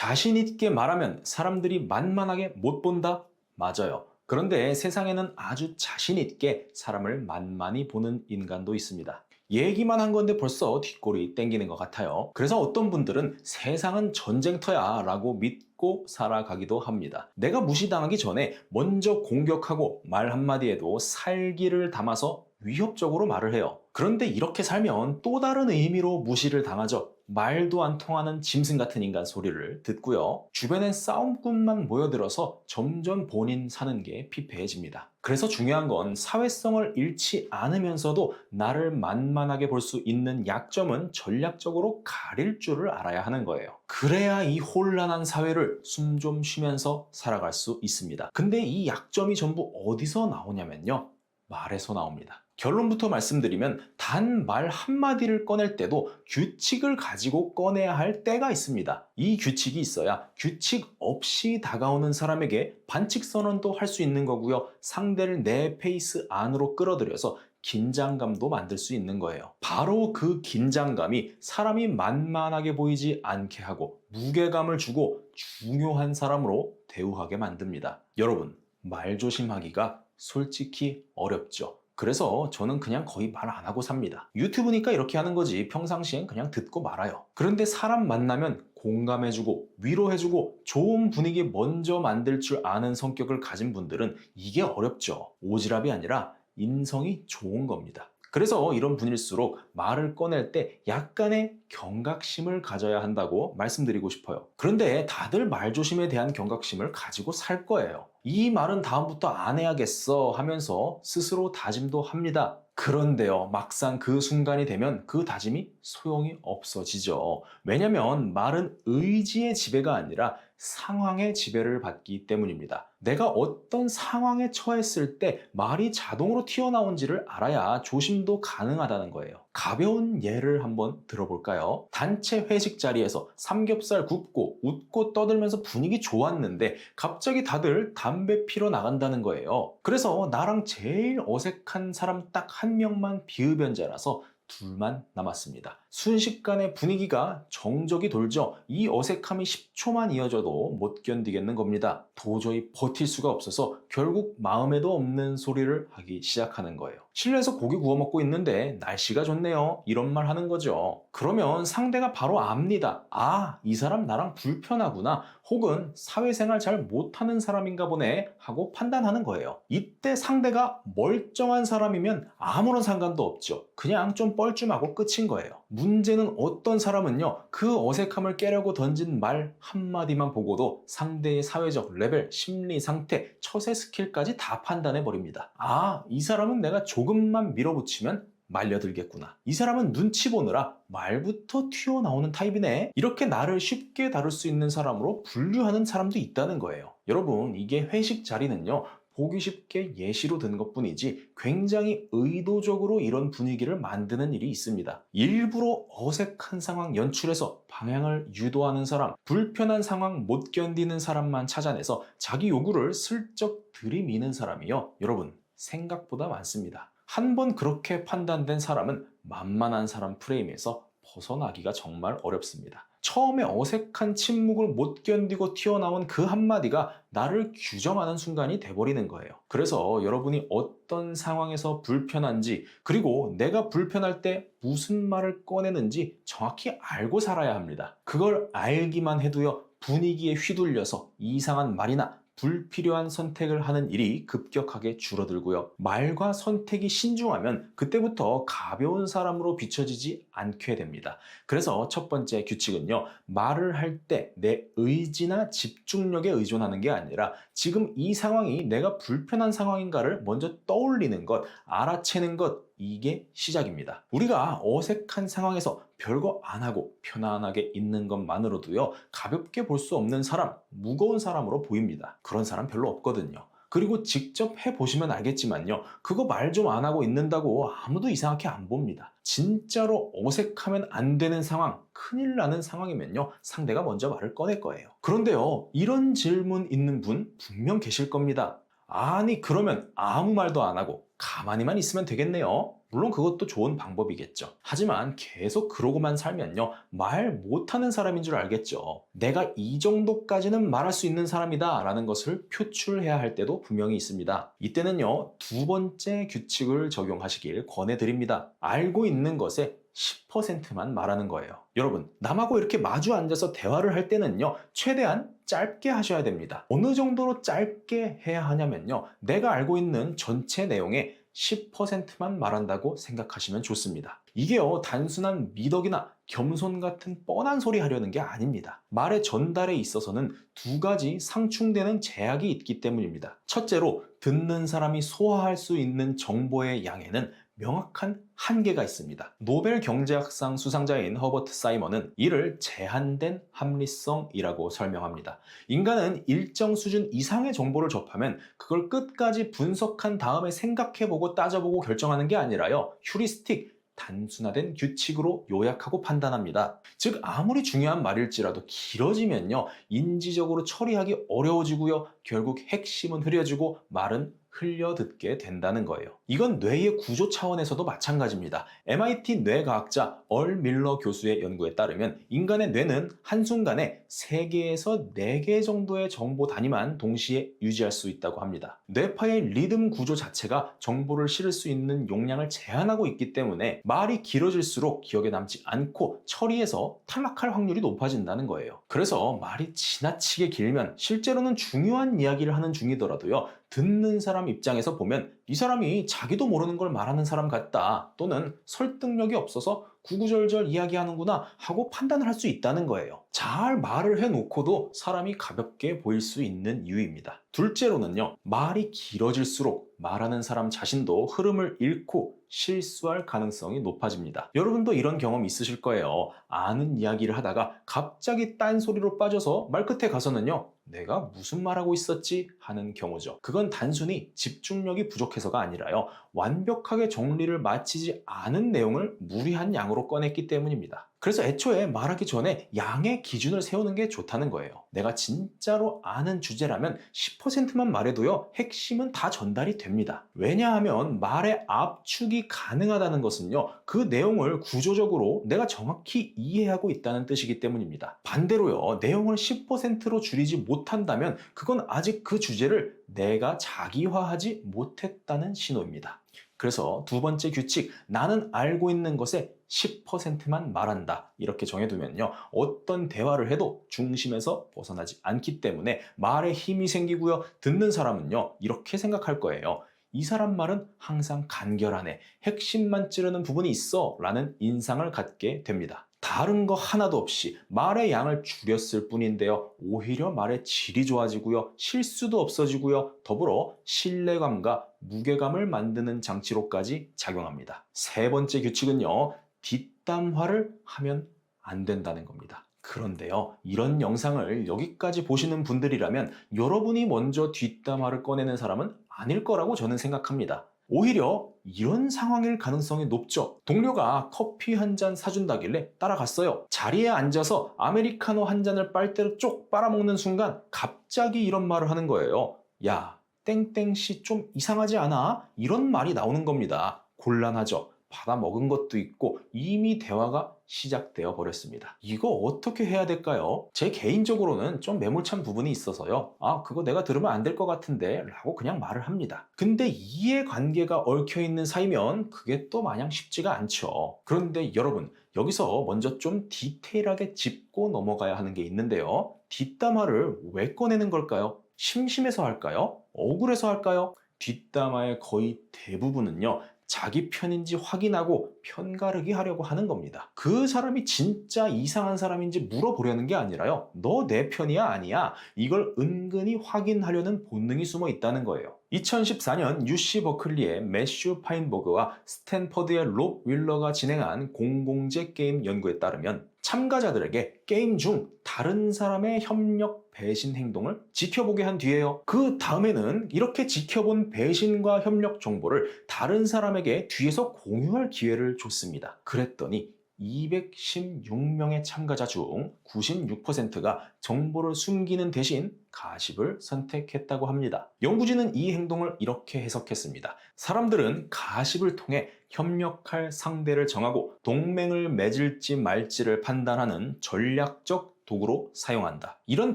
자신 있게 말하면 사람들이 만만하게 못 본다? 맞아요. 그런데 세상에는 아주 자신 있게 사람을 만만히 보는 인간도 있습니다. 얘기만 한 건데 벌써 뒷골이 땡기는 것 같아요. 그래서 어떤 분들은 세상은 전쟁터야 라고 믿고 살아가기도 합니다. 내가 무시당하기 전에 먼저 공격하고 말 한마디에도 살기를 담아서 위협적으로 말을 해요. 그런데 이렇게 살면 또 다른 의미로 무시를 당하죠. 말도 안 통하는 짐승 같은 인간 소리를 듣고요. 주변엔 싸움꾼만 모여들어서 점점 본인 사는 게 피폐해집니다. 그래서 중요한 건 사회성을 잃지 않으면서도 나를 만만하게 볼 수 있는 약점은 전략적으로 가릴 줄을 알아야 하는 거예요. 그래야 이 혼란한 사회를 숨 좀 쉬면서 살아갈 수 있습니다. 근데 이 약점이 전부 어디서 나오냐면요. 말에서 나옵니다. 결론부터 말씀드리면 단 말 한마디를 꺼낼 때도 규칙을 가지고 꺼내야 할 때가 있습니다. 이 규칙이 있어야 규칙 없이 다가오는 사람에게 반칙 선언도 할 수 있는 거고요. 상대를 내 페이스 안으로 끌어들여서 긴장감도 만들 수 있는 거예요. 바로 그 긴장감이 사람이 만만하게 보이지 않게 하고 무게감을 주고 중요한 사람으로 대우하게 만듭니다. 여러분, 말 조심하기가 솔직히 어렵죠. 그래서 저는 그냥 거의 말 안 하고 삽니다. 유튜브니까 이렇게 하는 거지 평상시엔 그냥 듣고 말아요. 그런데 사람 만나면 공감해주고 위로해주고 좋은 분위기 먼저 만들 줄 아는 성격을 가진 분들은 이게 어렵죠. 오지랖이 아니라 인성이 좋은 겁니다. 그래서 이런 분일수록 말을 꺼낼 때 약간의 경각심을 가져야 한다고 말씀드리고 싶어요. 그런데 다들 말조심에 대한 경각심을 가지고 살 거예요. 이 말은 다음부터 안 해야겠어 하면서 스스로 다짐도 합니다. 그런데요, 막상 그 순간이 되면 그 다짐이 소용이 없어지죠. 왜냐면 말은 의지의 지배가 아니라 상황의 지배를 받기 때문입니다. 내가 어떤 상황에 처했을 때 말이 자동으로 튀어나온지를 알아야 조심도 가능하다는 거예요. 가벼운 예를 한번 들어볼까요? 단체 회식 자리에서 삼겹살 굽고 웃고 떠들면서 분위기 좋았는데 갑자기 다들 담배 피러 나간다는 거예요. 그래서 나랑 제일 어색한 사람 딱 한 명만 비흡연자라서 둘만 남았습니다. 순식간에 분위기가 정적이 돌죠. 이 어색함이 10초만 이어져도 못 견디겠는 겁니다. 도저히 버틸 수가 없어서 결국 마음에도 없는 소리를 하기 시작하는 거예요. 실내에서 고기 구워 먹고 있는데 날씨가 좋네요. 이런 말 하는 거죠. 그러면 상대가 바로 압니다. 아, 이 사람 나랑 불편하구나. 혹은 사회생활 잘 못하는 사람인가 보네. 하고 판단하는 거예요. 이때 상대가 멀쩡한 사람이면 아무런 상관도 없죠. 그냥 좀 뻘쭘하고 끝인 거예요. 문제는 어떤 사람은요, 그 어색함을 깨려고 던진 말 한마디만 보고도 상대의 사회적 레벨, 심리 상태, 처세 스킬까지 다 판단해 버립니다. 아, 이 사람은 내가 조금만 밀어붙이면 말려들겠구나. 이 사람은 눈치 보느라 말부터 튀어나오는 타입이네. 이렇게 나를 쉽게 다룰 수 있는 사람으로 분류하는 사람도 있다는 거예요. 여러분, 이게 회식 자리는요, 보기 쉽게 예시로 든 것 뿐이지 굉장히 의도적으로 이런 분위기를 만드는 일이 있습니다. 일부러 어색한 상황 연출해서 방향을 유도하는 사람, 불편한 상황 못 견디는 사람만 찾아내서 자기 요구를 슬쩍 들이미는 사람이요. 여러분, 생각보다 많습니다. 한 번 그렇게 판단된 사람은 만만한 사람 프레임에서 벗어나기가 정말 어렵습니다. 처음에 어색한 침묵을 못 견디고 튀어나온 그 한마디가 나를 규정하는 순간이 돼버리는 거예요. 그래서 여러분이 어떤 상황에서 불편한지, 그리고 내가 불편할 때 무슨 말을 꺼내는지 정확히 알고 살아야 합니다. 그걸 알기만 해도요, 분위기에 휘둘려서 이상한 말이나 불필요한 선택을 하는 일이 급격하게 줄어들고요. 말과 선택이 신중하면 그때부터 가벼운 사람으로 비춰지지 않게 됩니다. 그래서 첫 번째 규칙은요. 말을 할 때 내 의지나 집중력에 의존하는 게 아니라 지금 이 상황이 내가 불편한 상황인가를 먼저 떠올리는 것, 알아채는 것, 이게 시작입니다. 우리가 어색한 상황에서 별거 안 하고 편안하게 있는 것만으로도요, 가볍게 볼 수 없는 사람, 무거운 사람으로 보입니다. 그런 사람 별로 없거든요. 그리고 직접 해보시면 알겠지만요, 그거 말 좀 안 하고 있는다고 아무도 이상하게 안 봅니다. 진짜로 어색하면 안 되는 상황, 큰일 나는 상황이면요, 상대가 먼저 말을 꺼낼 거예요. 그런데요, 이런 질문 있는 분 분명 계실 겁니다. 아니, 그러면 아무 말도 안 하고 가만히만 있으면 되겠네요. 물론 그것도 좋은 방법이겠죠. 하지만 계속 그러고만 살면요. 말 못하는 사람인 줄 알겠죠. 내가 이 정도까지는 말할 수 있는 사람이다 라는 것을 표출해야 할 때도 분명히 있습니다. 이때는요. 두 번째 규칙을 적용하시길 권해드립니다. 알고 있는 것에 10%만 말하는 거예요. 여러분, 남하고 이렇게 마주 앉아서 대화를 할 때는요, 최대한 짧게 하셔야 됩니다. 어느 정도로 짧게 해야 하냐면요, 내가 알고 있는 전체 내용의 10%만 말한다고 생각하시면 좋습니다. 이게요, 단순한 미덕이나 겸손 같은 뻔한 소리 하려는 게 아닙니다. 말의 전달에 있어서는 두 가지 상충되는 제약이 있기 때문입니다. 첫째로, 듣는 사람이 소화할 수 있는 정보의 양에는 명확한 한계가 있습니다. 노벨 경제학상 수상자인 허버트 사이먼은 이를 제한된 합리성이라고 설명합니다. 인간은 일정 수준 이상의 정보를 접하면 그걸 끝까지 분석한 다음에 생각해보고 따져보고 결정하는 게 아니라요. 휴리스틱, 단순화된 규칙으로 요약하고 판단합니다. 즉 아무리 중요한 말일지라도 길어지면요 인지적으로 처리하기 어려워지고요 결국 핵심은 흐려지고 말은 흘려듣게 된다는 거예요. 이건 뇌의 구조 차원에서도 마찬가지입니다. MIT 뇌과학자 얼 밀러 교수의 연구에 따르면 인간의 뇌는 한순간에 3개에서 4개 정도의 정보 단위만 동시에 유지할 수 있다고 합니다. 뇌파의 리듬 구조 자체가 정보를 실을 수 있는 용량을 제한하고 있기 때문에 말이 길어질수록 기억에 남지 않고 처리해서 탈락할 확률이 높아진다는 거예요. 그래서 말이 지나치게 길면 실제로는 중요한 이야기를 하는 중이더라도요. 듣는 사람 입장에서 보면 이 사람이 자기도 모르는 걸 말하는 사람 같다 또는 설득력이 없어서 구구절절 이야기하는구나 하고 판단을 할 수 있다는 거예요. 잘 말을 해놓고도 사람이 가볍게 보일 수 있는 이유입니다. 둘째로는요, 말이 길어질수록 말하는 사람 자신도 흐름을 잃고 실수할 가능성이 높아집니다. 여러분도 이런 경험 있으실 거예요. 아는 이야기를 하다가 갑자기 딴소리로 빠져서 말 끝에 가서는요, 내가 무슨 말하고 있었지 하는 경우죠. 그건 단순히 집중력이 부족해서가 아니라요. 완벽하게 정리를 마치지 않은 내용을 무리한 양으로 꺼냈기 때문입니다. 그래서 애초에 말하기 전에 양의 기준을 세우는 게 좋다는 거예요. 내가 진짜로 아는 주제라면 10%만 말해도요, 핵심은 다 전달이 됩니다. 왜냐하면 말의 압축이 가능하다는 것은요, 그 내용을 구조적으로 내가 정확히 이해하고 있다는 뜻이기 때문입니다. 반대로요, 내용을 10%로 줄이지 못한다면 그건 아직 그 주제를 내가 자기화하지 못했다는 신호입니다. 그래서 두 번째 규칙, 나는 알고 있는 것에 10%만 말한다. 이렇게 정해두면요. 어떤 대화를 해도 중심에서 벗어나지 않기 때문에 말에 힘이 생기고요. 듣는 사람은요. 이렇게 생각할 거예요. 이 사람 말은 항상 간결하네. 핵심만 찌르는 부분이 있어. 라는 인상을 갖게 됩니다. 다른 거 하나도 없이 말의 양을 줄였을 뿐인데요. 오히려 말의 질이 좋아지고요. 실수도 없어지고요. 더불어 신뢰감과 무게감을 만드는 장치로까지 작용합니다. 세 번째 규칙은요. 뒷담화를 하면 안 된다는 겁니다. 그런데요, 이런 영상을 여기까지 보시는 분들이라면 여러분이 먼저 뒷담화를 꺼내는 사람은 아닐 거라고 저는 생각합니다. 오히려 이런 상황일 가능성이 높죠. 동료가 커피 한 잔 사준다길래 따라갔어요. 자리에 앉아서 아메리카노 한 잔을 빨대로 쪽 빨아먹는 순간 갑자기 이런 말을 하는 거예요. 야, 땡땡 씨 좀 이상하지 않아? 이런 말이 나오는 겁니다. 곤란하죠. 받아 먹은 것도 있고 이미 대화가 시작되어 버렸습니다. 이거 어떻게 해야 될까요? 제 개인적으로는 좀 매몰찬 부분이 있어서요. 아, 그거 내가 들으면 안 될 것 같은데 라고 그냥 말을 합니다. 근데 이해관계가 얽혀 있는 사이면 그게 또 마냥 쉽지가 않죠. 그런데 여러분, 여기서 먼저 좀 디테일하게 짚고 넘어가야 하는 게 있는데요. 뒷담화를 왜 꺼내는 걸까요? 심심해서 할까요? 억울해서 할까요? 뒷담화의 거의 대부분은요, 자기 편인지 확인하고 편가르기 하려고 하는 겁니다. 그 사람이 진짜 이상한 사람인지 물어보려는 게 아니라요. 너 내 편이야 아니야? 이걸 은근히 확인하려는 본능이 숨어 있다는 거예요. 2014년 UC 버클리의 매슈 파인버그와 스탠퍼드의 롭 윌러가 진행한 공공재 게임 연구에 따르면 참가자들에게 게임 중 다른 사람의 협력 배신 행동을 지켜보게 한 뒤에요. 그 다음에는 이렇게 지켜본 배신과 협력 정보를 다른 사람에게 뒤에서 공유할 기회를 줬습니다. 그랬더니 216명의 참가자 중 96%가 정보를 숨기는 대신 가십을 선택했다고 합니다. 연구진은 이 행동을 이렇게 해석했습니다. 사람들은 가십을 통해 협력할 상대를 정하고 동맹을 맺을지 말지를 판단하는 전략적 도구로 사용한다. 이런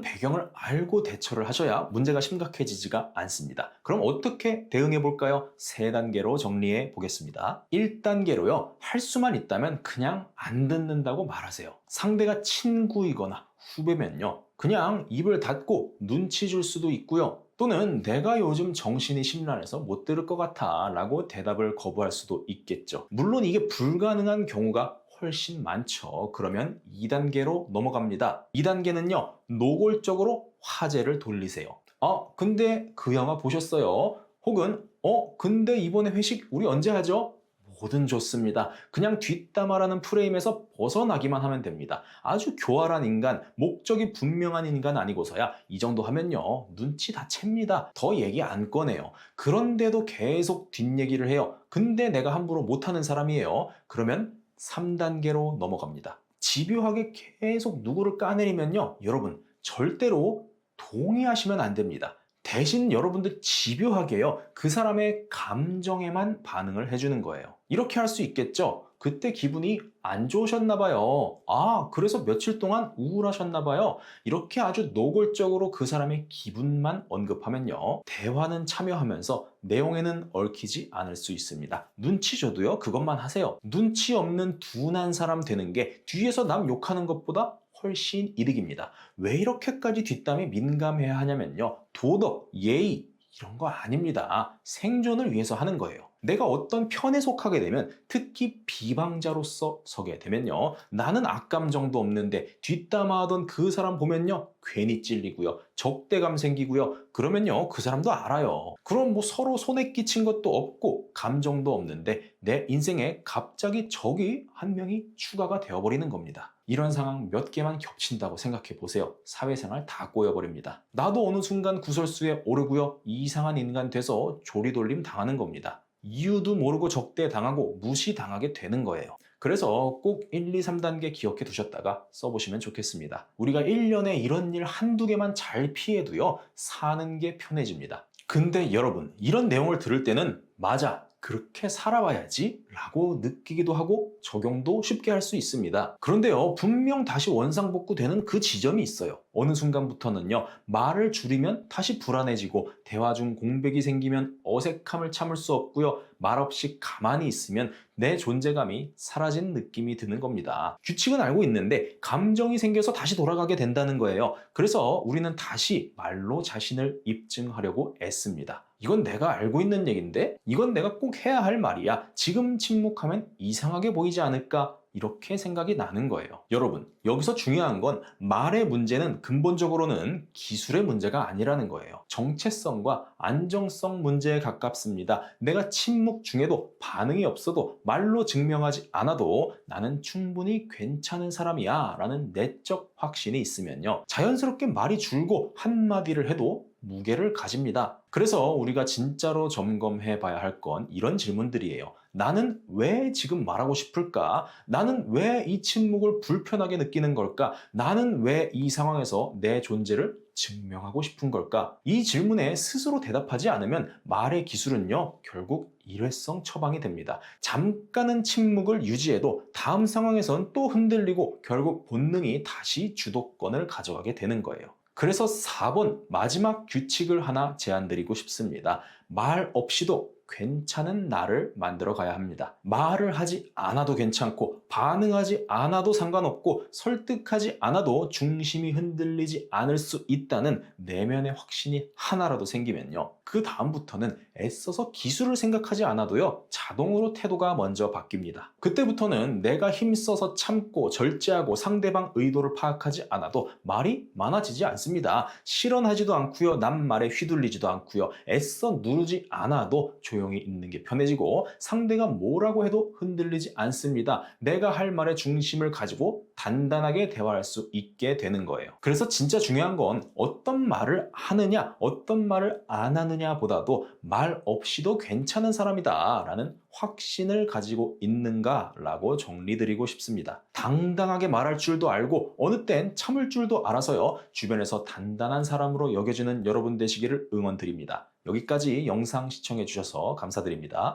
배경을 알고 대처를 하셔야 문제가 심각해지지가 않습니다. 그럼 어떻게 대응해 볼까요? 세 단계로 정리해 보겠습니다. 1단계로요. 할 수만 있다면 그냥 안 듣는다고 말하세요. 상대가 친구이거나 후배면요. 그냥 입을 닫고 눈치 줄 수도 있고요. 또는 내가 요즘 정신이 심란해서 못 들을 것 같아 라고 대답을 거부할 수도 있겠죠. 물론 이게 불가능한 경우가 훨씬 많죠. 그러면 2단계로 넘어갑니다. 2단계는요, 노골적으로 화제를 돌리세요. 아, 근데 그 영화 보셨어요? 혹은, 어, 근데 이번에 회식 우리 언제 하죠? 뭐든 좋습니다. 그냥 뒷담화라는 프레임에서 벗어나기만 하면 됩니다. 아주 교활한 인간, 목적이 분명한 인간 아니고서야 이 정도 하면요. 눈치 다 챕니다. 더 얘기 안 꺼내요. 그런데도 계속 뒷얘기를 해요. 근데 내가 함부로 못하는 사람이에요. 그러면 3단계로 넘어갑니다. 집요하게 계속 누구를 까내리면요. 여러분, 절대로 동의하시면 안 됩니다. 대신 여러분들 집요하게요. 그 사람의 감정에만 반응을 해주는 거예요. 이렇게 할 수 있겠죠? 그때 기분이 안 좋으셨나 봐요. 아, 그래서 며칠 동안 우울하셨나 봐요. 이렇게 아주 노골적으로 그 사람의 기분만 언급하면요. 대화는 참여하면서 내용에는 얽히지 않을 수 있습니다. 눈치 줘도요, 그것만 하세요. 눈치 없는 둔한 사람 되는 게 뒤에서 남 욕하는 것보다 훨씬 이득입니다. 왜 이렇게까지 뒷담에 민감해야 하냐면요. 도덕, 예의, 이런 거 아닙니다. 생존을 위해서 하는 거예요. 내가 어떤 편에 속하게 되면 특히 비방자로서 서게 되면요. 나는 악감정도 없는데 뒷담화하던 그 사람 보면요. 괜히 찔리고요. 적대감 생기고요. 그러면요. 그 사람도 알아요. 그럼 뭐 서로 손에 끼친 것도 없고 감정도 없는데 내 인생에 갑자기 적이 한 명이 추가가 되어버리는 겁니다. 이런 상황 몇 개만 겹친다고 생각해 보세요. 사회생활 다 꼬여버립니다. 나도 어느 순간 구설수에 오르고요. 이상한 인간 돼서 조리돌림 당하는 겁니다. 이유도 모르고 적대 당하고 무시당하게 되는 거예요. 그래서 꼭 1, 2, 3단계 기억해 두셨다가 써보시면 좋겠습니다. 우리가 1년에 이런 일 한두 개만 잘 피해도요, 사는 게 편해집니다. 근데 여러분, 이런 내용을 들을 때는 맞아. 그렇게 살아봐야지 라고 느끼기도 하고 적용도 쉽게 할 수 있습니다. 그런데요, 분명 다시 원상복구 되는 그 지점이 있어요. 어느 순간부터는요, 말을 줄이면 다시 불안해지고 대화 중 공백이 생기면 어색함을 참을 수 없고요, 말없이 가만히 있으면 내 존재감이 사라진 느낌이 드는 겁니다. 규칙은 알고 있는데 감정이 생겨서 다시 돌아가게 된다는 거예요. 그래서 우리는 다시 말로 자신을 입증하려고 애씁니다. 이건 내가 알고 있는 얘기인데 이건 내가 꼭 해야 할 말이야. 지금 침묵하면 이상하게 보이지 않을까? 이렇게 생각이 나는 거예요. 여러분, 여기서 중요한 건 말의 문제는 근본적으로는 기술의 문제가 아니라는 거예요. 정체성과 안정성 문제에 가깝습니다. 내가 침묵 중에도 반응이 없어도 말로 증명하지 않아도 나는 충분히 괜찮은 사람이야 라는 내적 확신이 있으면요. 자연스럽게 말이 줄고 한마디를 해도 무게를 가집니다. 그래서 우리가 진짜로 점검해 봐야 할 건 이런 질문들이에요. 나는 왜 지금 말하고 싶을까? 나는 왜 이 침묵을 불편하게 느끼는 걸까? 나는 왜 이 상황에서 내 존재를 증명하고 싶은 걸까? 이 질문에 스스로 대답하지 않으면 말의 기술은요, 결국 일회성 처방이 됩니다. 잠깐은 침묵을 유지해도 다음 상황에선 또 흔들리고 결국 본능이 다시 주도권을 가져가게 되는 거예요. 그래서 4번 마지막 규칙을 하나 제안드리고 싶습니다. 말 없이도 괜찮은 나를 만들어 가야 합니다. 말을 하지 않아도 괜찮고 반응하지 않아도 상관없고 설득하지 않아도 중심이 흔들리지 않을 수 있다는 내면의 확신이 하나라도 생기면요. 그 다음부터는 애써서 기술을 생각하지 않아도요. 자동으로 태도가 먼저 바뀝니다. 그때부터는 내가 힘써서 참고 절제하고 상대방 의도를 파악하지 않아도 말이 많아지지 않습니다. 실언하지도 않고요. 남 말에 휘둘리지도 않고요. 애써 누르지 않아도 조용히 있는 게 편해지고 상대가 뭐라고 해도 흔들리지 않습니다. 내가 할 말의 중심을 가지고 단단하게 대화할 수 있게 되는 거예요. 그래서 진짜 중요한 건 어떤 말을 하느냐, 어떤 말을 안 하느냐 보다도 말 없이도 괜찮은 사람이다 라는 확신을 가지고 있는가 라고 정리드리고 싶습니다. 당당하게 말할 줄도 알고 어느 땐 참을 줄도 알아서요. 주변에서 단단한 사람으로 여겨지는 여러분 되시기를 응원드립니다. 여기까지 영상 시청해 주셔서 감사드립니다.